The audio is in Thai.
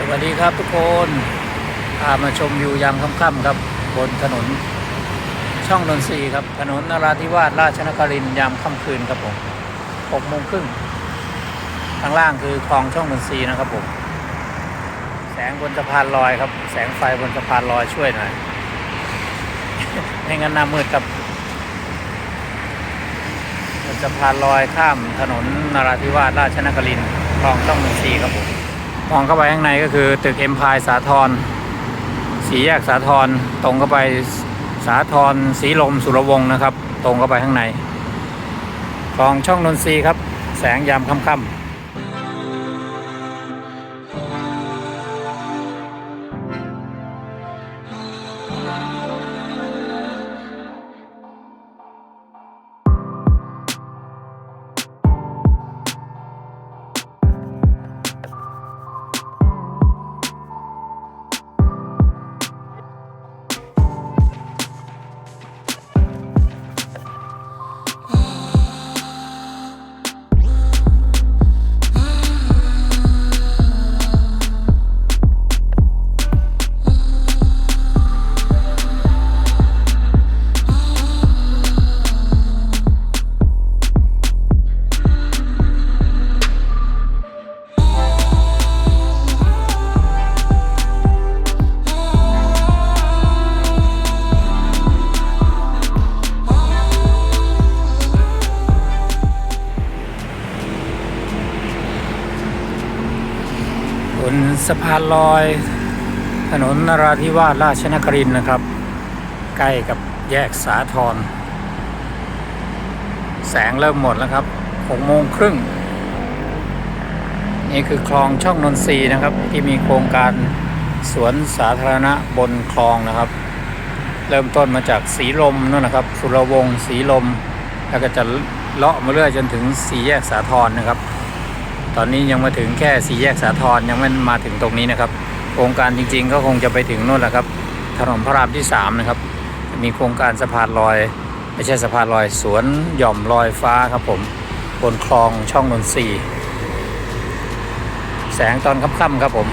สวัสดีครับทุกคนพามาชมวิวยามค่ำๆครับ บนถนนช่องนนทรีครับ ถนนนราธิวาสราชนครินยามค่ำคืนครับผมหกโมงครึ่งข้างล่างคือคลองช่องนนทรีนะครับผมแสงบนสะพานลอยครับ แสงไฟบนสะพานลอยช่วยหน่อยไม่งั้นหน้ามืดครับบนสะพานลอยข้ามถนนนราธิวาสราชนครินคลองช่องนนทรีครับผม มองเข้าไปข้างในก็คือตึกเอ็มพายสาทรสีแยกสาทรตรงเข้าไปสาทรสีลมสุรวงศ์นะครับ ตรงเข้าไปข้างในคลองช่องนนทรีครับ แสงยามค่ำ นสะพานลอย ถนนนราธิวาสราชนครินทร์นะครับ ใกล้กับแยกสาทรแสงเริ่มหมดแล้วครับหกโมงครึ่งนี่คือคลองช่องนนทรีนะครับ ที่มีโครงการสวนสาธารณะบนคลองนะครับ เริ่มต้นมาจากสีลมนั่นนะครับ สุรวงศ์สีลม แล้วก็จะเลาะมาเรื่อยจนถึงสี่แยกสาทรนะครับ ตอนนี้ยังมาถึงแค่สี่แยกสาทรยังไม่มาถึงตรงนี้นะครับ โครงการจริง ๆ ก็คงจะไปถึงนู่นแหละครับ ถนนพระรามที่สามนะครับ มีโครงการสะพานลอยไม่ใช่สะพานลอยสวนหย่อมลอยฟ้าครับผมบนคลองช่องนนทรีแสงตอนค่ำๆครับผม